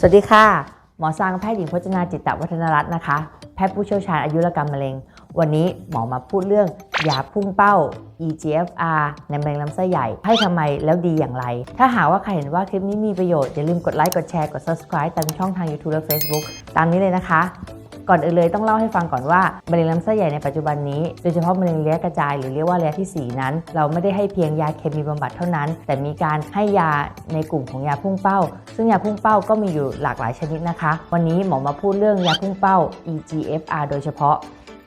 สวัสดีค่ะ หมอสร้างแพทย์หญิงพจนาจิตตวัฒนรัตน์นะคะ แพทย์ผู้เชี่ยวชาญอายุรกรรมมะเร็ง วันนี้หมอมาพูดเรื่องยาพุ่งเป้า EGFR ในมะเร็งลำไส้ใหญ่ ให้ทำไมแล้วดีอย่างไร ถ้าหากว่าใครเห็นว่าคลิปนี้มีประโยชน์ อย่าลืมกดไลค์ กดแชร์ กด subscribe ตามช่องทาง YouTube และ Facebook ตามนี้เลยนะคะ ก่อนอื่นเลยต้องเล่าให้ฟังก่อนว่ามะเร็งลำไส้ใหญ่ในปัจจุบันนี้โดยเฉพาะมะเร็งระยะกระจายหรือเรียกว่าระยะที่ 4 นั้น เราไม่ได้ให้เพียงยาเคมีบำบัดเท่านั้น แต่มีการให้ยาในกลุ่มของยาพุ่งเป้า ซึ่งยาพุ่งเป้าก็มีอยู่หลากหลายชนิดนะคะ วันนี้หมอมาพูดเรื่องยาพุ่งเป้า EGFR โดยเฉพาะ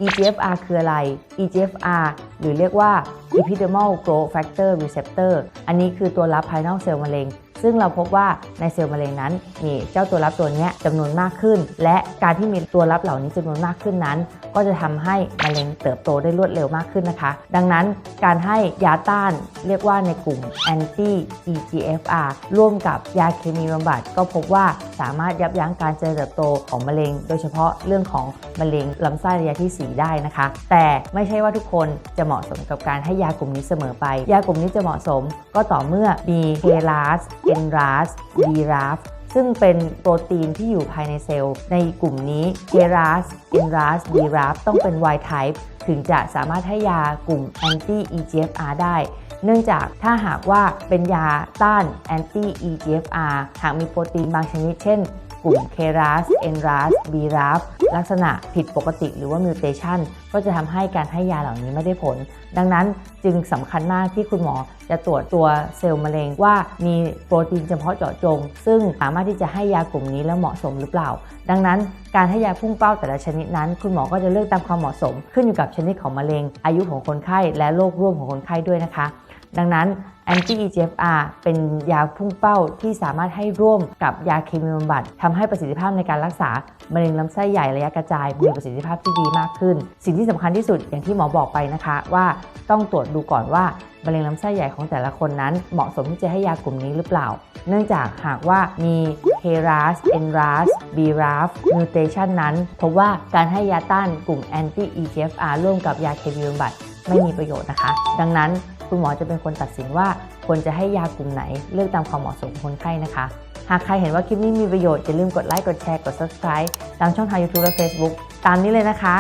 EGFR คืออะไร EGFR หรือเรียกว่า Epidermal Growth Factor Receptor อันนี้คือตัวรับภายนอกเซลล์มะเร็ง ซึ่งเราพบว่าในเซลล์มะเร็งนั้นมีเจ้าตัวรับตัวนี้ยจำนวนมากขึ้น และการที่มีตัวรับเหล่านี้จำนวนมากขึ้นนั้น ก็จะทำให้มะเร็งเติบโตได้รวดเร็วมากขึ้นนะคะ ดังนั้นการให้ยาต้านเรียกว่าในกลุ่ม anti EGFR ร่วมกับยาเคมีบำบัดก็พบว่าสามารถยับยั้งการเจริญเติบโตของมะเร็ง โดยเฉพาะเรื่องของมะเร็งลำไส้ระยะที่ 4 ได้นะคะ แต่ไม่ใช่ว่าทุกคนจะเหมาะสมกับการให้ยากลุ่มนี้เสมอไป ยากลุ่มนี้จะเหมาะสมก็ต่อเมื่อมีเคลาส KRAS NRAS BRAF ซึ่งเป็นโปรตีนที่อยู่ภายในเซลล์ ในกลุ่มนี้ KRAS NRAS BRAF ต้องเป็น Y type ถึงจะสามารถให้ยากลุ่ม anti EGFR ได้ เนื่องจากถ้าหากว่าเป็นยาต้าน anti EGFR หากมีโปรตีนบางชนิดเช่น กลุ่ม KRAS NRAS BRAF ลักษณะผิดปกติหรือว่า mutation ก็จะทำให้การให้ยาเหล่านี้ไม่ได้ผล ดังนั้นจึงสำคัญมากที่คุณหมอจะตรวจตัวเซลล์มะเร็งว่ามีโปรตีนเฉพาะเจาะจง ซึ่งสามารถที่จะให้ยากลุ่มนี้แล้วเหมาะสมหรือเปล่า ดังนั้นการให้ยาพุ่งเป้าแต่ละชนิดนั้น คุณหมอก็จะเลือกตามความเหมาะสม ขึ้นอยู่กับชนิดของมะเร็ง อายุของคนไข้และโรคร่วมของคนไข้ด้วยนะคะ ดังนั้น anti EGFR เป็นยาพุ่งเป้าที่สามารถให้ร่วมกับยาเคมีบำบัดทำให้ประสิทธิภาพในการรักษามะเร็งลำไส้ใหญ่ระยะกระจายมีประสิทธิภาพที่ดีมากขึ้น สิ่งที่สำคัญที่สุดอย่างที่หมอบอกไปนะคะว่าต้องตรวจดูก่อนว่ามะเร็งลำไส้ใหญ่ของแต่ละคนนั้น เหมาะสมที่จะให้ยากลุ่มนี้หรือเปล่า เนื่องจากหากว่ามี KRAS NRAS BRAF mutation นั้นพบว่าการให้ยาต้านกลุ่ม anti EGFR ร่วมกับยาเคมีบำบัดไม่มีประโยชน์นะคะ ดังนั้น คุณหมอจะเป็นคนตัดสินว่าควรจะให้ยากลุ่มไหน เลือกตามความเหมาะสมของคนไข้นะคะ หากใครเห็นว่าคลิปนี้มีประโยชน์อย่าลืมกดไลค์กดแชร์กด subscribe ตามช่องทาง YouTube และ Facebook ตามนี้เลยนะคะ